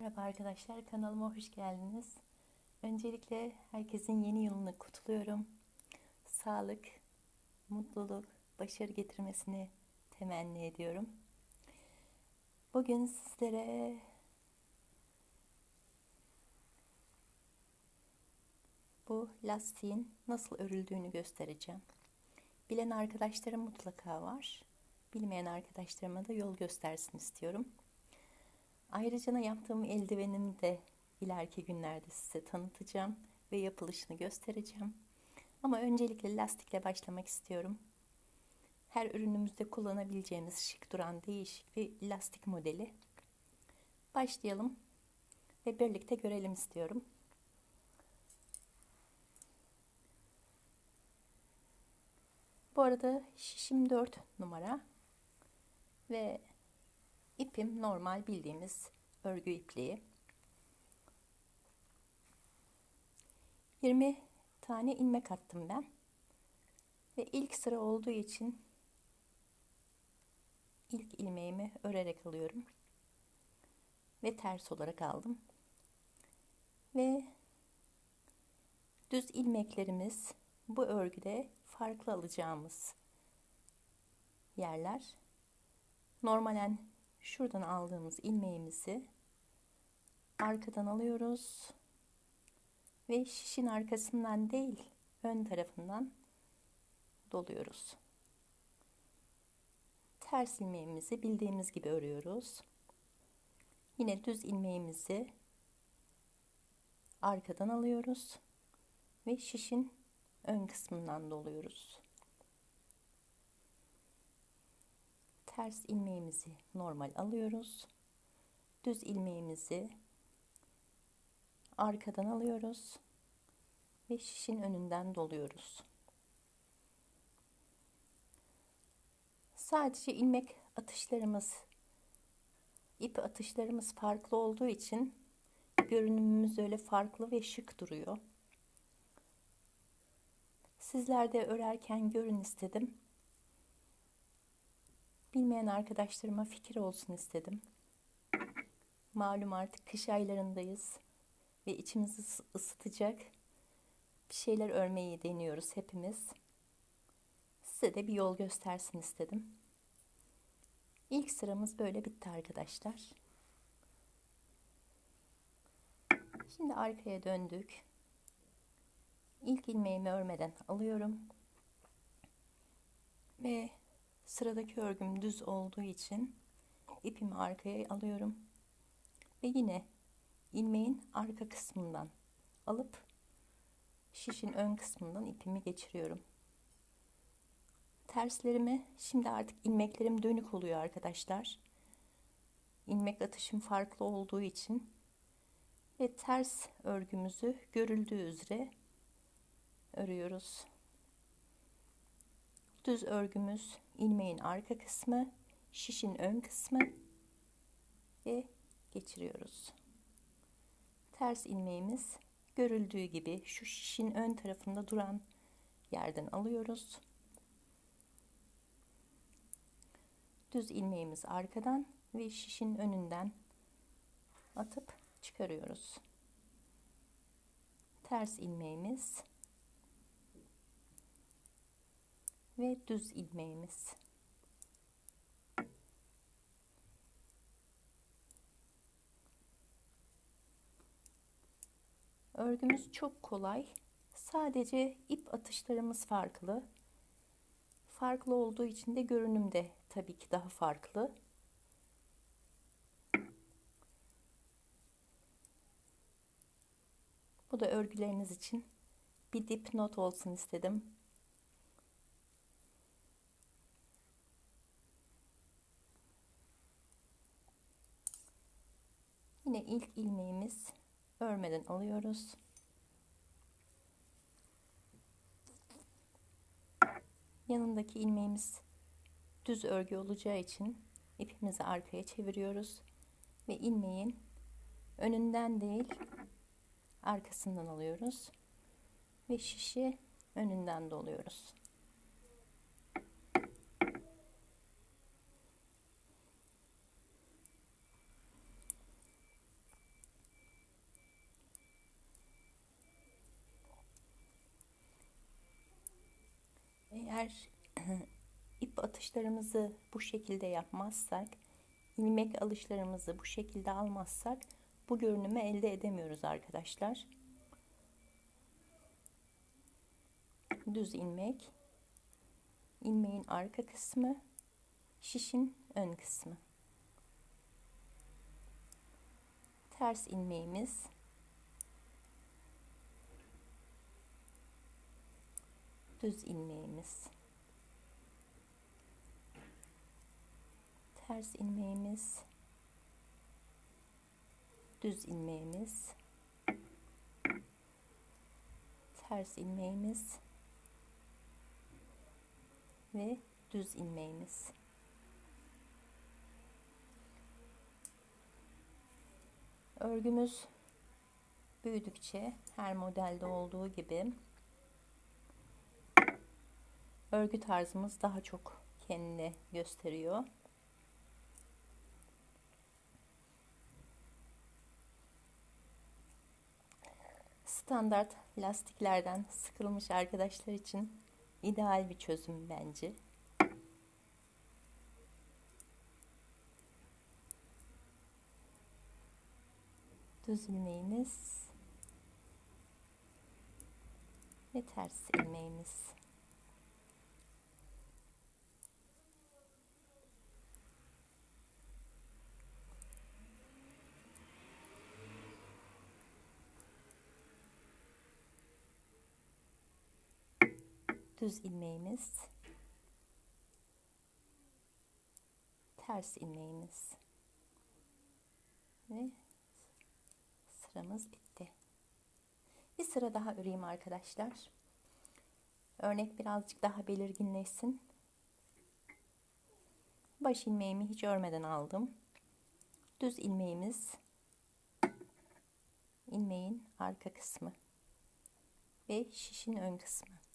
Merhaba arkadaşlar, kanalıma hoş geldiniz. Öncelikle herkesin yeni yılını kutluyorum. Sağlık, mutluluk, başarı getirmesini temenni ediyorum. Bugün sizlere bu lastiğin nasıl örüldüğünü göstereceğim. Bilen arkadaşlarım mutlaka var. Bilmeyen arkadaşlarıma da yol göstersin istiyorum. Ayrıca yaptığım eldivenimi de ileriki günlerde size tanıtacağım ve yapılışını göstereceğim. Ama öncelikle lastikle başlamak istiyorum. Her ürünümüzde kullanabileceğimiz şık duran değişik bir lastik modeli. Başlayalım ve birlikte görelim istiyorum. Bu arada şişim 4 numara ve ipim normal bildiğimiz örgü ipliği. 20 tane ilmek attım ben. Ve ilk sıra olduğu için ilk ilmeğimi örerek alıyorum. Ve ters olarak aldım. Ve düz ilmeklerimiz bu örgüde farklı alacağımız yerler. Normalen şuradan aldığımız ilmeğimizi arkadan alıyoruz ve şişin arkasından değil ön tarafından doluyoruz. Ters ilmeğimizi bildiğimiz gibi örüyoruz. Yine düz ilmeğimizi arkadan alıyoruz ve şişin ön kısmından doluyoruz. Ters ilmeğimizi normal alıyoruz. Düz ilmeğimizi arkadan alıyoruz ve şişin önünden doluyoruz. Sadece ilmek atışlarımız ip atışlarımız farklı olduğu için görünümümüz öyle farklı ve şık duruyor. Sizler de örerken görün istedim. Bilmeyen arkadaşlarıma fikir olsun istedim. Malum artık kış aylarındayız ve içimizi ısıtacak bir şeyler örmeyi deniyoruz hepimiz. Size de bir yol göstersin istedim. İlk sıramız böyle bitti arkadaşlar. Şimdi arkaya döndük. İlk ilmeğimi örmeden alıyorum. Ve Sıradaki örgüm düz olduğu için ipimi arkaya alıyorum. Ve yine ilmeğin arka kısmından alıp şişin ön kısmından ipimi geçiriyorum. Terslerimi şimdi artık ilmeklerim dönük oluyor arkadaşlar. İlmek atışım farklı olduğu için ve ters örgümüzü görüldüğü üzere örüyoruz. Düz örgümüz ilmeğin arka kısmı, şişin ön kısmı ve geçiriyoruz. Ters ilmeğimiz görüldüğü gibi şu şişin ön tarafında duran yerden alıyoruz. Düz ilmeğimiz arkadan ve şişin önünden atıp çıkarıyoruz. Ters ilmeğimiz ve düz ilmeğimiz. Örgümüz çok kolay. Sadece ip atışlarımız farklı. Farklı olduğu için de görünüm de tabii ki daha farklı. Bu da örgüleriniz için bir dipnot olsun istedim. Yine ilk ilmeğimiz örmeden alıyoruz. Yanındaki ilmeğimiz düz örgü olacağı için ipimizi arkaya çeviriyoruz ve ilmeğin önünden değil arkasından alıyoruz ve şişi önünden doluyoruz. Eğer ip atışlarımızı bu şekilde yapmazsak, ilmek alışlarımızı bu şekilde almazsak bu görünümü elde edemiyoruz arkadaşlar. Düz ilmek, ilmeğin arka kısmı, şişin ön kısmı. Ters ilmeğimiz düz ilmeğimiz ters ilmeğimiz düz ilmeğimiz ters ilmeğimiz ve düz ilmeğimiz örgümüz büyüdükçe her modelde olduğu gibi örgü tarzımız daha çok kendini gösteriyor. Standart lastiklerden sıkılmış arkadaşlar için ideal bir çözüm bence. Düz ilmeğimiz ve ters ilmeğimiz. Düz ilmeğimiz ters ilmeğimiz ve sıramız bitti. Bir sıra daha öreyim arkadaşlar. Örnek birazcık daha belirginleşsin. Baş ilmeğimi hiç örmeden aldım. Düz ilmeğimiz ilmeğin arka kısmı ve şişin ön kısmı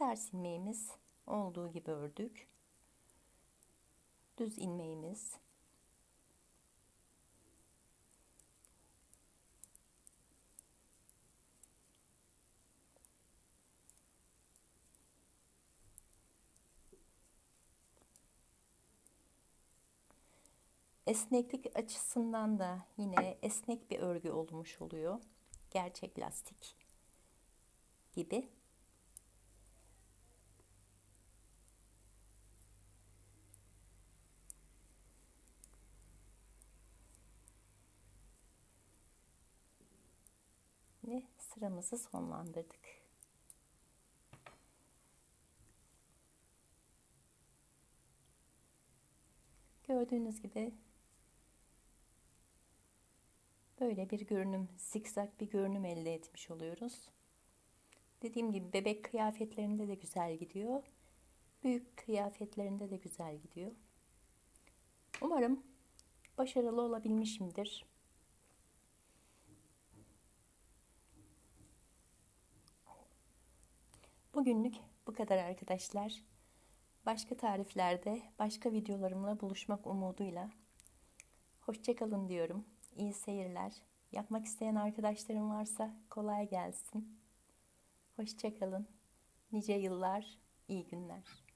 ters ilmeğimiz olduğu gibi ördük. Düz ilmeğimiz Esneklik açısından da yine esnek bir örgü olmuş oluyor. Gerçek lastik gibi. ve sıramızı sonlandırdık. Gördüğünüz gibi böyle bir görünüm, zikzak bir görünüm elde etmiş oluyoruz. Dediğim gibi bebek kıyafetlerinde de güzel gidiyor. Büyük kıyafetlerinde de güzel gidiyor. Umarım başarılı olabilmişimdir. Bugünlük bu kadar arkadaşlar. Başka tariflerde, başka videolarımla buluşmak umuduyla. Hoşçakalın diyorum. İyi seyirler. Yapmak isteyen arkadaşlarım varsa kolay gelsin. Hoşçakalın. Nice yıllar, iyi günler.